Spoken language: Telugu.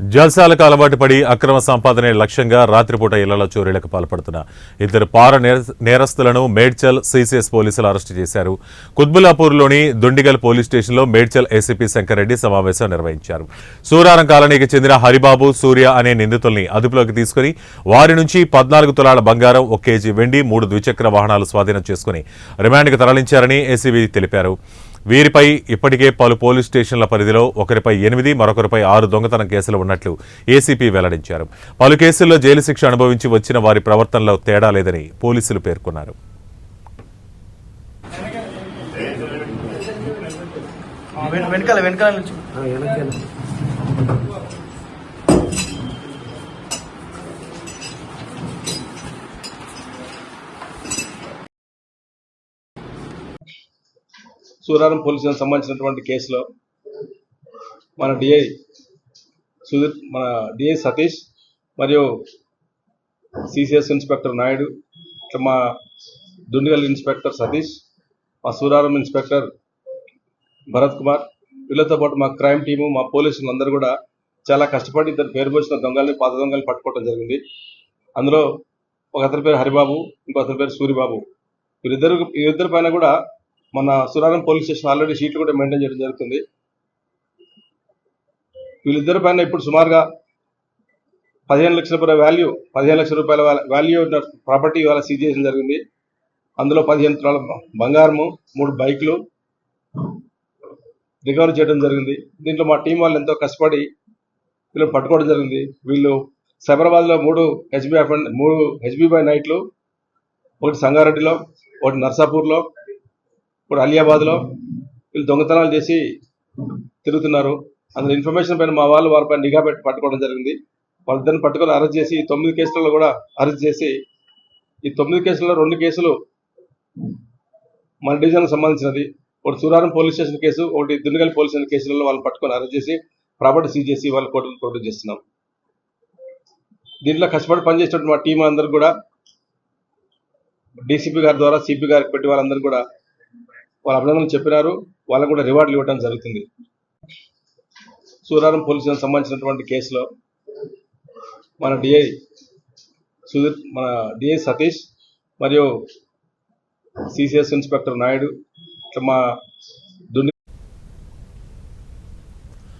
జల్సాలకు అలవాటు పడి అక్రమ సంపాదనే లక్ష్యంగా రాత్రిపూట ఇళ్ళలో చోరీలకు పాల్పడుతున్న ఇద్దరు పార నేర- నేరస్తులను మేడ్చల్ సీసీఎస్ పోలీసులు అరెస్టు చేశారు. కుత్బులాపూర్లోని దుండిగల్ పోలీస్ స్టేషన్లో మేడ్చల్ ఏసీపీ శంకరెడ్డి సమావేశం నిర్వహించారు. సూరారం కాలనీకి చెందిన హరిబాబు సూర్య అనే నిందితుల్ని అదుపులోకి తీసుకుని వారి నుంచి పద్నాలుగు తులాల బంగారం ఒక కేజీ వెండి మూడు ద్విచక్ర వాహనాలు స్వాధీనం చేసుకుని రిమాండ్కు తరలించారని ఏసీబీ తెలిపారు. వీరిపై ఇప్పటికే పలు పోలీస్ స్టేషన్ల పరిధిలో ఒకరిపై ఎనిమిది మరొకరిపై ఆరు దొంగతనం కేసులు ఉన్నట్లు ఏసీపీ వెల్లడించారు. పలు కేసుల్లో జైలు శిక్ష అనుభవించి వచ్చిన వారి ప్రవర్తనలో తేడా లేదని పోలీసులు పేర్కొన్నారు. వెన్- వెనకాల వెనకాల నుంచి. సూరారం పోలీసులకు సంబంధించినటువంటి కేసులో మన డిఐ సుధీర్ మన డిఐ సతీష్ మరియు సిసిఎస్ ఇన్స్పెక్టర్ నాయుడు ఇట్లా మా దుండిగల్ ఇన్స్పెక్టర్ సతీష్ మా సూరారం ఇన్స్పెక్టర్ భరత్ కుమార్ వీళ్ళతో పాటు మా క్రైమ్ టీము మా పోలీసులు అందరూ కూడా చాలా కష్టపడి ఇద్దరు పేరు పోసిన దొంగల్ని పాత దొంగల్ని పట్టుకోవడం జరిగింది. అందులో ఒక అతని పేరు హరిబాబు ఇంకో అతని పేరు సూరిబాబు. వీరిద్దరు వీరిద్దరి పైన కూడా మన సురారం పోలీస్ స్టేషన్ ఆల్రెడీ షీట్లు కూడా మెయింటైన్ చేయడం జరుగుతుంది. వీళ్ళిద్దరి పైన ఇప్పుడు సుమారుగా పదిహేను లక్షల రూపాయల వాల్యూ పదిహేను లక్షల రూపాయల వాల్యూ ప్రాపర్టీ ఇవాళ సీజ్ చేయడం జరిగింది. అందులో పదిహేను తులాల బంగారము మూడు బైక్లు రికవర్ చేయడం జరిగింది. దీంట్లో మా టీం వాళ్ళు ఎంతో కష్టపడి వీళ్ళు పట్టుకోవడం జరిగింది. వీళ్ళు సైబరాబాద్లో మూడు హెచ్బి మూడు హెచ్బి బై నైట్లు ఒకటి సంగారెడ్డిలో ఒకటి నర్సాపూర్లో ఇప్పుడు అలియాబాద్లో వీళ్ళు దొంగతనాలు చేసి తిరుగుతున్నారు. అందులో ఇన్ఫర్మేషన్ పైన మా వాళ్ళు వారిపై నిఘా పెట్టి పట్టుకోవడం జరిగింది. వాళ్ళిద్దరిని పట్టుకొని అరెస్ట్ చేసి ఈ తొమ్మిది కేసులలో కూడా అరెస్ట్ చేసి ఈ తొమ్మిది కేసులలో రెండు కేసులు మన డివిజన్కి సంబంధించినది. ఒకటి సూరారం పోలీస్ స్టేషన్ కేసు ఒకటి దున్నగల్ పోలీస్ స్టేషన్ కేసులలో వాళ్ళు పట్టుకొని అరెస్ట్ చేసి ప్రాపర్టీ సీజ్ చేసి వాళ్ళు కోర్టు ప్రొడ్యూస్ చేస్తున్నాం. దీంట్లో కష్టపడి పనిచేసినటువంటి మా టీం అందరూ కూడా డీసీపీ గారి ద్వారా సిపి గారికి పెట్టి వాళ్ళందరూ కూడా వాళ్ళ అభినందనలు చెప్పినారు. వాళ్ళకు కూడా రివార్డులు ఇవ్వడం జరుగుతుంది. సూరారం పోలీసులకు సంబంధించినటువంటి కేసులో మన డిఐ సుధీర్ మన డిఐ సతీష్ మరియు సిసిఎస్ ఇన్స్పెక్టర్ నాయుడు ఇట్లా మా